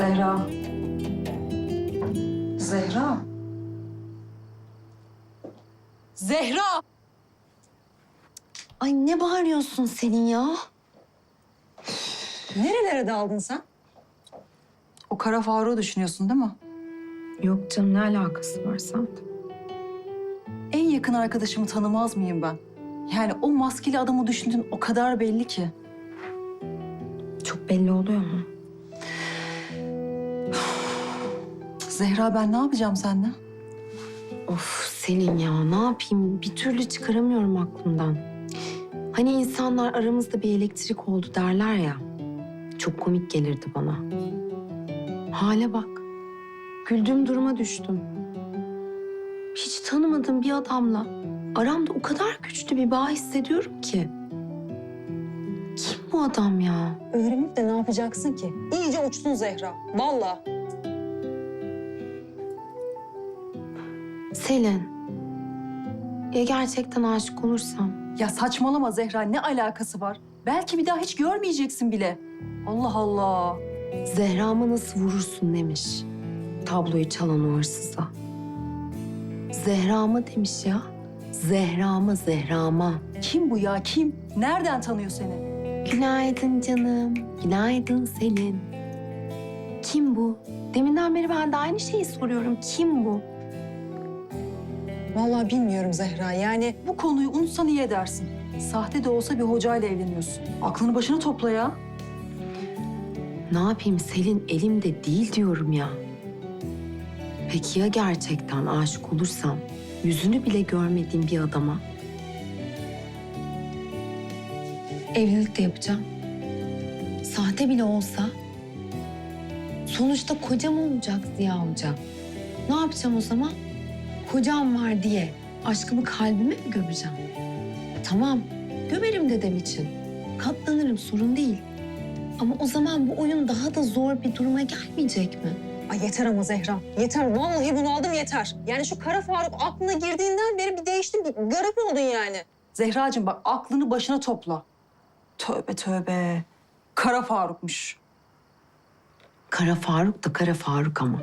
Zehra. Zehra! Ay ne bağırıyorsun senin ya? Nerelere daldın sen? O kara Faruk'u düşünüyorsun değil mi? Yok canım ne alakası var sende? En yakın arkadaşımı tanımaz mıyım ben? Yani o maskeli adamı düşündüğün o kadar belli ki. Çok belli oluyor mu? Zehra ben ne yapacağım seninle? Of Selin ya ne yapayım bir türlü çıkaramıyorum aklımdan. Hani insanlar aramızda bir elektrik oldu derler ya. Çok komik gelirdi bana. Hale bak. Güldüğüm duruma düştüm. Hiç tanımadığım bir adamla aramda o kadar güçlü bir bağ hissediyorum ki. Kim bu adam ya? Öğrenip de ne yapacaksın ki? İyice uçtun Zehra. Vallahi. Selin. Ya gerçekten aşık olursam? Ya saçmalama Zehra ne alakası var? Belki bir daha hiç görmeyeceksin bile. Allah Allah. Zehra'mı nasıl vurursun demiş. Tabloyu çalan o hırsıza. Zehra'mı demiş ya. Zehra'mı, Zehra'ma. Kim bu ya kim? Nereden tanıyor seni? Günaydın canım. Günaydın Selin. Kim bu? Deminden beri ben de aynı şeyi soruyorum. Kim bu? Vallahi bilmiyorum Zehra. Yani bu konuyu unutsan iyi edersin. Sahte de olsa bir hocayla evleniyorsun. Aklını başına topla ya. Ne yapayım Selin elimde değil diyorum ya. Peki ya gerçekten aşık olursam yüzünü bile görmediğim bir adama? Evlilik de yapacağım. Sahte bile olsa sonuçta kocam olacak Ziya Hoca. Ne yapacağım o zaman? Kocam var diye aşkımı kalbime mi gömeceğim? Tamam, gömerim dedem için. Katlanırım, sorun değil. Ama o zaman bu oyun daha da zor bir duruma gelmeyecek mi? Ay yeter ama Zehra. Yeter. Vallahi bunaldım yeter. Yani şu Kara Faruk aklına girdiğinden beri bir değiştin. Bir garip oldun yani. Zehracığım bak aklını başına topla. Tövbe tövbe. Kara Faruk'muş. Kara Faruk da Kara Faruk ama.